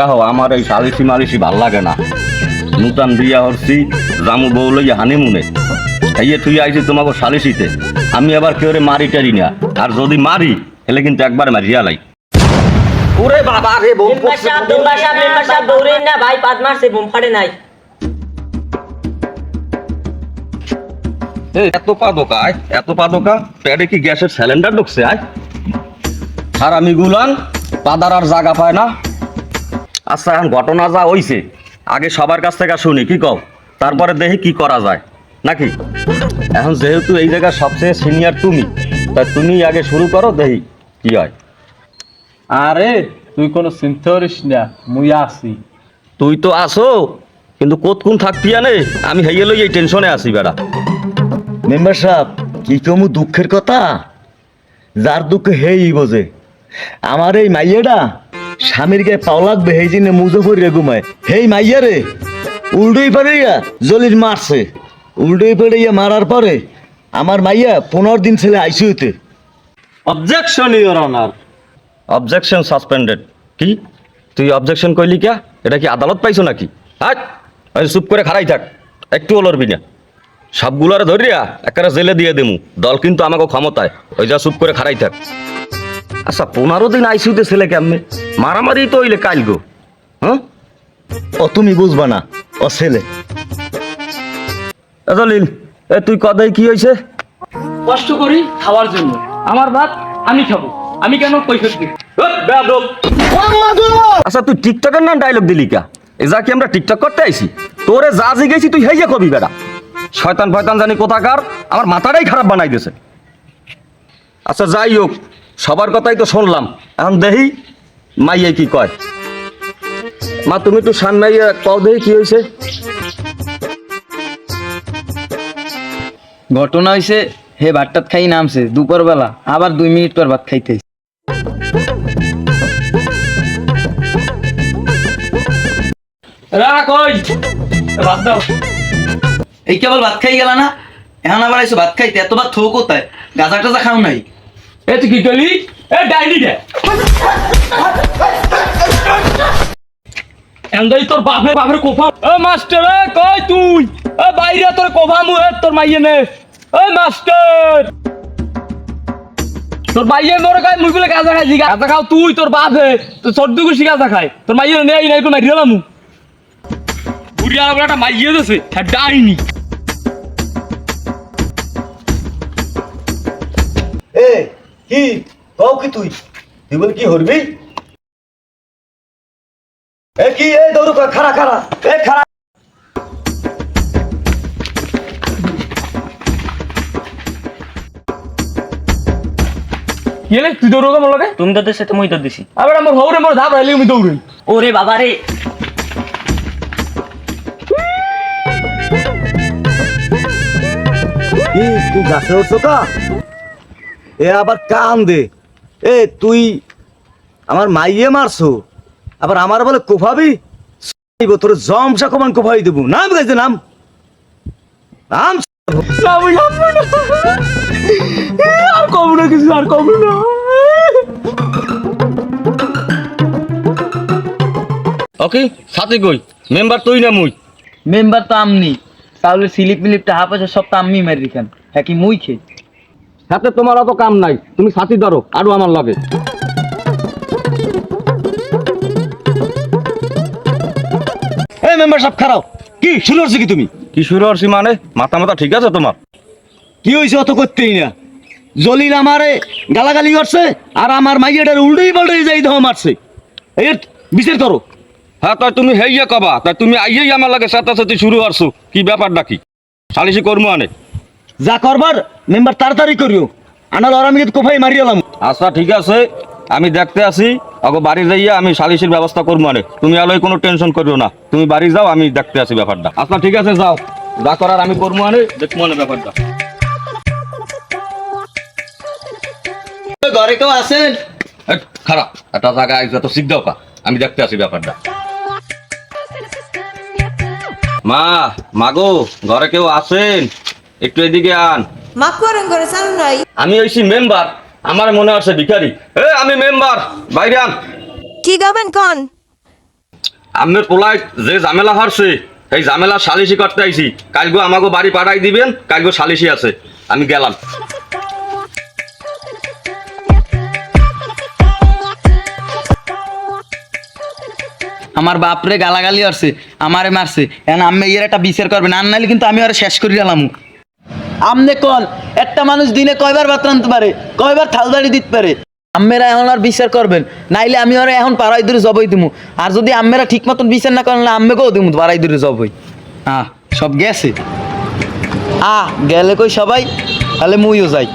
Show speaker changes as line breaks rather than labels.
দেখো আমার এই সালিসি মালিসি ভালো লাগে না। নূতন বিয়া হরছি রামু বউ লইয়া হানিমুনে। এই তুই আইছি তোমাকে সালিসিতে। আমি আবার কেউ মারি টারি না। আর যদি মারি তাহলে কিন্তু একবার মারিয়া লাই। ওরে বাবা রে বউ
সাহেব মেম্বার সাহেব মেম্বার সাহেব দৌড়েন না ভাই পাদ মারছে বোম ফাটে নাই।
এই, এত পা দোকা আয় এত পা দোকা প্যাডে কি গ্যাসের সিলিন্ডার ঢুকছে আয়। আর আমি গুলান পাদার আর জায়গা পায় না। আচ্ছা এখন ঘটনা যা হইছে আগে সবার কাছ থেকে শুনি কি কও? তারপরে দেখি কি করা যায় নাকি? এখন যেহেতু এই জায়গার সবচেয়ে সিনিয়র তুমি তাই তুমি আগে শুরু করো দেখি কি হয়।
আরে তুই কোনো চিন্তা করিস না মুই আছি।
তুই তো আসো কিন্তু কোন থাকতি আনে? আমি হেয়ে লই এই টেনশনে আছি বেড়া।
মেম্বার সাহেব কি কমু দুঃখের কথা? যার দুঃখ হেই বোঝে আমার এই মাইয়াটা স্বামীর গায়ে পাও লাগবে হেই জিনে মুজফর রে ঘুমায়। হেই মাইয়া রে উল্টোই পাড়াইয়া জলির মারছে উল্টোই পাড়াইয়া মারার পরে আমার মাইয়া পনেরো দিন ছেলে আইসিউতে
objection your honour
objection suspended কি? তুই অবজেকশন কইলি কে এটা কি আদালত পাইছো নাকি? হাট! ওই চুপ করে খারাই থাক। একটু লড়বি না। সবগুলারে ধরিয়া একেবারে জেলে দিয়ে দেমু। দল কিন্তু আমাকে ক্ষমতায়। ওই যা চুপ করে খারাই থাক। আচ্ছা পনেরো দিন আইসিউতে ছেলে কেমনে মারামারি তো হইলে কাইল গো। হ্যাঁ?
ও তুমি বুঝবা না ও ছেলে।
এ দলিল এ তুই কদাই কি হয়েছে
কষ্ট করি খাওয়ার জন্য। আমার ভাত আমি খাব। আমি কেন কৈফত দিই
আচ্ছা তুই টিকটকের নাম ডায়লগ দিলি কা? এ যা কি আমরা টিকটক করতে আইছি? তোরে যা জিগেছি তুই হেইয়া কবি বেড়া। শয়তান ফয়তান জানি কোথাকার আমার মাথাটাই খারাপ বানাই দিয়েছে। আচ্ছা যাই হোক সবার কথাই তো শুনলাম। এখন দেহি মাইয়ে কি কয়। মা তুমি একটু সামনাইয়া কও দেহি কি হয়েছে
ঘটনা হয়েছে হে ভাতটাত খাই নামছে দুপুর বেলা আবার দুই মিনিট পর ভাত খাইতে এই কেবল ভাত খাই গেল না? এখন আবার আইসো ভাত খাইতে এতবার থো কোথায়? গাজা টাজা খাও নাই?
এ কি করলি? এ, ডাইনি দে এন্দাই তোর বাপে বাপের কোফা এ, মাস্টার, এ, কই তুই? এ, বাইরে তোর কোফা মু, এ, তোর মাইয়ে নে। এ, মাস্টার। তোর মাইয়ে মোর কয় মুই বলে গাজা খাইছি, গাজা খাও তুই, তোর বাপে। তোর সর্দি গুছি গাজা খায়। তোর মাইয়ে নে, এই নাই কোন মারি দিলাম বুড়িয়া একটা মাইয়ে দেছে হ্যাঁ ডাইনি।
এ কি? কও কি তুই? তুই বল কি হরবি? এ কি? এ দৌড় কর খারা খারা এ খারা
গেলে তুই দৌড়ো কেমন লাগে
তুমি তো দেশে তুমি তো দিছি।
আবার আমার হৌরে মোর ধাপ রাইলে আমি দৌড়ই।
ওরে বাবা রে
তুই গাছে উঠছো কা? এ আবার কান দে এ তুই আমার মাইয়ে মারছো? আবার আমার বলে কোফাবি? তোর জমসা কমান কোফাই দেবো। নাম গাইছে নাম। নাম
আমি নামবো না আর কম না কিছু আর কম না।
ওকে সাথে কই? মেম্বার তুই না মুই?
মেম্বার তো আমনি। তাহলে স্লিপ মিলিপটা হাফ আছে সব তো আমি মারি খান হ্যাঁ কি মুই খে
সাথে তোমার অত কাম নাই। তুমি সাথী ধরো আরও আমার লাগে।
এই মেম্বার সব খারাপ। কি শুরু হচ্ছে কি তুমি?
কি শুরু হচ্ছি মানে? মাথা মাথা ঠিক আছে তোমার?
কি হয়েছে অত করতেই না? জলিল আমারে গালাগালি করছে আর আমার মাইয়াটার উল্টেই পাল্টেই যাই দেহ মারছে। এই বিচার করো।
হ্যাঁ তাই তুমি হেইয়া কবা তাই তুমি আইয়েই আমার লাগে সাথে সাথে শুরু হচ্ছো কি ব্যাপারটা কি? সালিশি কর্ম আনে।
যা করবার মেম্বার তাড়াতাড়ি করিও। আনাল আর আমি কোফাই মারিয়ালাম
আচ্ছা ঠিক আছে। আমি দেখতে আসি আগে বাড়ি যাইয়া আমি সালিশির ব্যবস্থা করব মানে তুমি আলোয় কোনো টেনশন করিও না। তুমি বাড়ি যাও আমি দেখতে আসি ব্যাপারটা। আচ্ছা ঠিক আছে যাও। যা করার আমি করব মানে দেখব মানে ব্যাপারটা।
ঘরে কেউ আছেন?
এই, খারাপ একটা শিখ দাও কা। আমি দেখতে আসি ব্যাপারটা। মা মাগো ঘরে কেউ আছেন? একটু এদিকে আন।
করেন করে চালু নাই
আমি হইছি মেম্বার আমার মনে আছে ভিখারি। এ আমি মেম্বার বাইরে আন।
কি গাবেন কন?
আমের পোলায় যে ঝামেলা হারছে এই ঝামেলা সালিশি করতে আইছি। কালগো আমাকে বাড়ি পাঠাই দিবেন কালগো সালিশি আছে। আমি গেলাম।
আমার বাপরে গালাগালি আসছে আমারে মারছে। এখন আমি এর একটা বিচার করবেন আর নাইলে কিন্তু আমি আর শেষ করে গেলাম আমনে কন? একটা মানুষ দিনে কয়বার ভাত রাঁধতে পারে? কয়বার থালদাড়ি দিতে পারে? আম্মেরা এখন আর বিচার করবেন। নাইলে আমি আর এখন পাড়াই দূরে জবই দিমু। আর যদি আম্মেরা ঠিক মতন বিচার না করেন আম্মেকেও দিমু পাড়াই দূরে জবই। হ্যাঁ সব গেছে। আ গেলে কই সবাই? তাহলে মুইও যাই।